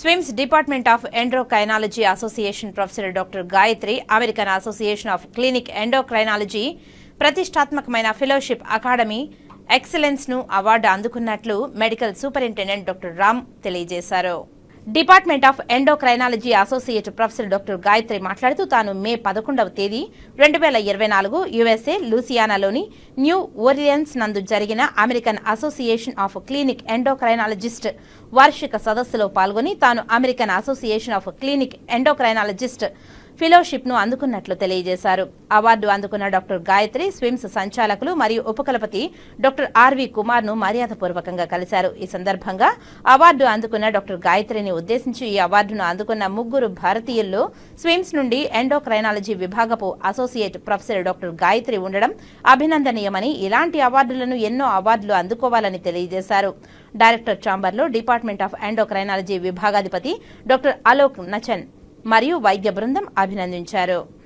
SVIMS department of endocrinology association professor doctor Gayatri American association of clinic endocrinology ప్రతిష్టాత్మకమైన fellowship academy ఎక్సలెన్స్ను award అందుకున్నట్లు medical superintendent doctor Ram తెలియజేశారు. Department of endocrinology associate professor doctor Gayatri మాట్లాడుతూ తాను మే పదకొండవ తేదీ రెండు వేల ఇరవై నాలుగు యుఎస్ఏ లూసియానాలోని న్యూ ఓరియన్స్ నందు జరిగిన American association of clinic endocrinologist వార్షిక సదస్సులో పాల్గొని తాను American association of clinic endocrinologist ఫెలోషిప్ను అందుకున్నట్లు తెలియజేశారు. అవార్డు అందుకున్న డాక్టర్ గాయత్రి స్విమ్స్ సంచాలకులు మరియు ఉపకులపతి డాక్టర్ ఆర్వి కుమార్ను మర్యాదపూర్వకంగా కలిశారు. ఈ సందర్భంగా అవార్డు అందుకున్న డాక్టర్ గాయత్రిని ఉద్దేశించి ఈ అవార్డును అందుకున్న ముగ్గురు భారతీయుల్లో స్విమ్స్ నుండి ఎండోక్రైనాలజీ విభాగపు అసోసియేట్ ప్రొఫెసర్ డాక్టర్ గాయత్రి ఉండడం అభినందనీయమని ఇలాంటి అవార్డులను ఎన్నో అవార్డులు అందుకోవాలని తెలియజేశారు. డైరెక్టర్ చాంబర్లో డిపార్ట్మెంట్ ఆఫ్ ఎండోక్రైనాలజీ విభాగాధిపతి డాక్టర్ అలోక్ నచన్. మరియు వైద్య బృందం అభినందించారు.